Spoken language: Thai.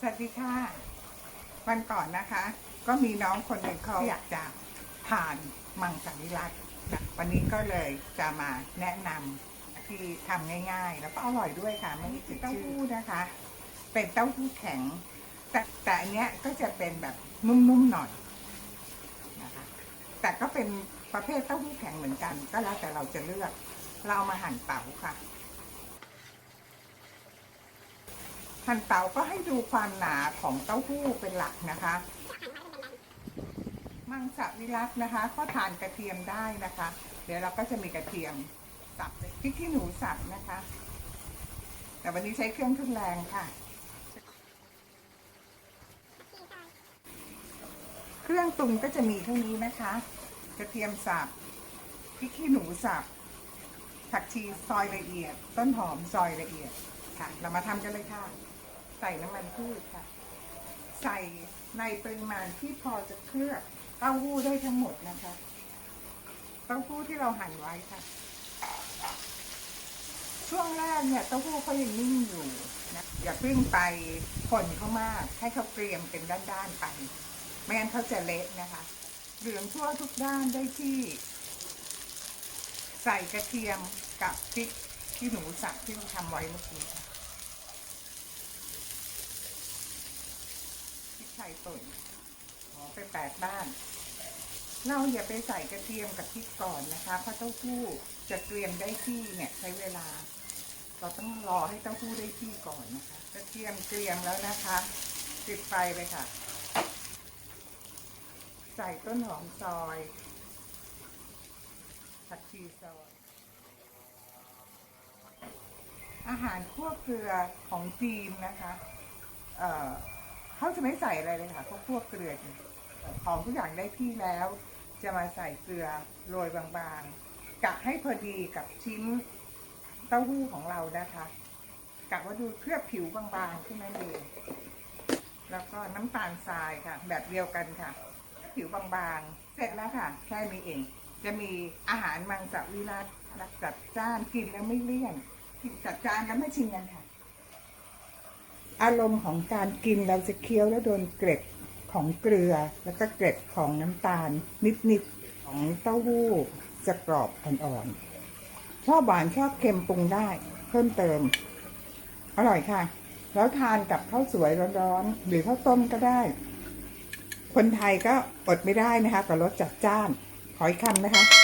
สวัสดีค่ะ วันก่อนนะคะ ก็มีน้องคนหนึ่งเขาอยากจะทานมังสวิรัตวันนี้ก็เลยจะมาแนะนำที่ทำง่าย ๆ แล้วก็อร่อยด้วยค่ะไม่ได้ติดเต้าหู้นะคะ เป็นเต้าหู้แข็ง แต่แต่อันเนี้ยก็จะเป็นแบบนุ่มๆหน่อยนะคะ แต่ก็เป็นประเภทเต้าหู้แข็งเหมือนกัน ก็แล้วแต่เราจะเลือก เราเอามาหั่นเต๋าค่ะ หั่นเต๋าก็ให้ดูความหนาของเต้าหู้เป็นหลักนะคะ มังสวิรัตนะคะ ก็ทานกระเทียมได้นะคะ เดี๋ยวเราก็จะมีกระเทียมสับพริกขี้หนูสับนะคะ แต่วันนี้ใช้เครื่องทุนแรงค่ะ เครื่องปรุงก็จะมีเท่านี้นะคะ กระเทียมสับพริกขี้หนูสับผักชีซอยละเอียด ต้นหอมซอยละเอียดค่ะ เรามาทำกันเลยค่ะ ส่น้ำมันพืชค่ะ ใส่ในปริมาณที่พอจะเคลือบเต้าหู้ได้ทั้งหมดนะคะ เต้าหู้ที่เราหั่นไว้ค่ะ ช่วงแรกเนี่ยเต้าหู้เขายังนิ่มอยู่นะอย่าเพิ่งไปคนเขามาก ให้เขาเกรียมเป็นด้านๆไปไม่งั้นเขาจะเละนะคะ เหลืองทั่วทุกด้านได้ที่ ใส่กระเทียมกับพริกที่หนูสับที่เราทำไว้เมื่อกี้ ค่ะพริกไทยป่นหอไปแปดบ้าน เราอย่าไปใส่กระเทียมกับพริกก่อนนะคะเพราะเต้าหู้จะเตรียมได้ที่เนี่ยใช้เวลา เราต้องรอให้เต้าหู้ได้ที่ก่อนนะคะ กระเทียมเตรียมแล้วนะคะปิดไฟเลยค่ะ ใส่ต้นหอมซอยผักชีซอยอาหารคั่วเกลือของจีนนะคะ เอ่อ เขาจะไม่ใส่อะไรเลยค่ะเขาคั่วเกลือของทุกอย่างได้ที่แล้ว จะมาใส่เกลือโรยบางๆกะให้พอดีกับชิ้นเต้าหู้ของเรานะคะกะว่าดูเคลือบผิวบางๆขึ้นนั่นเองแล้วก็น้ำตาลทรายค่ะ แบบเดียวกันค่ะ ผิวบางๆ เสร็จแล้วค่ะ แค่นี้เอง จะมีอาหารมังสวิรัตจัดจ้านกินแล้วไม่เลี่ยนกินจัดจ้านแล้วไม่ชิมกันค่ะ อารมณ์ของการกินเราจะเคี้ยวแล้วโดนเกร็ดของเกลือ แล้วก็เกร็ดของน้ำตาล นิดๆของเต้าหู้จะกรอบอ่อนๆชอบหวานชอบเค็มปรุงได้ เพิ่มเติม อร่อยค่ะ แล้วทานกับข้าวสวยร้อนๆหรือข้าวต้มก็ได้ คนไทยก็อดไม่ได้นะคะกับรสจัดจ้านขออีกคำนะคะ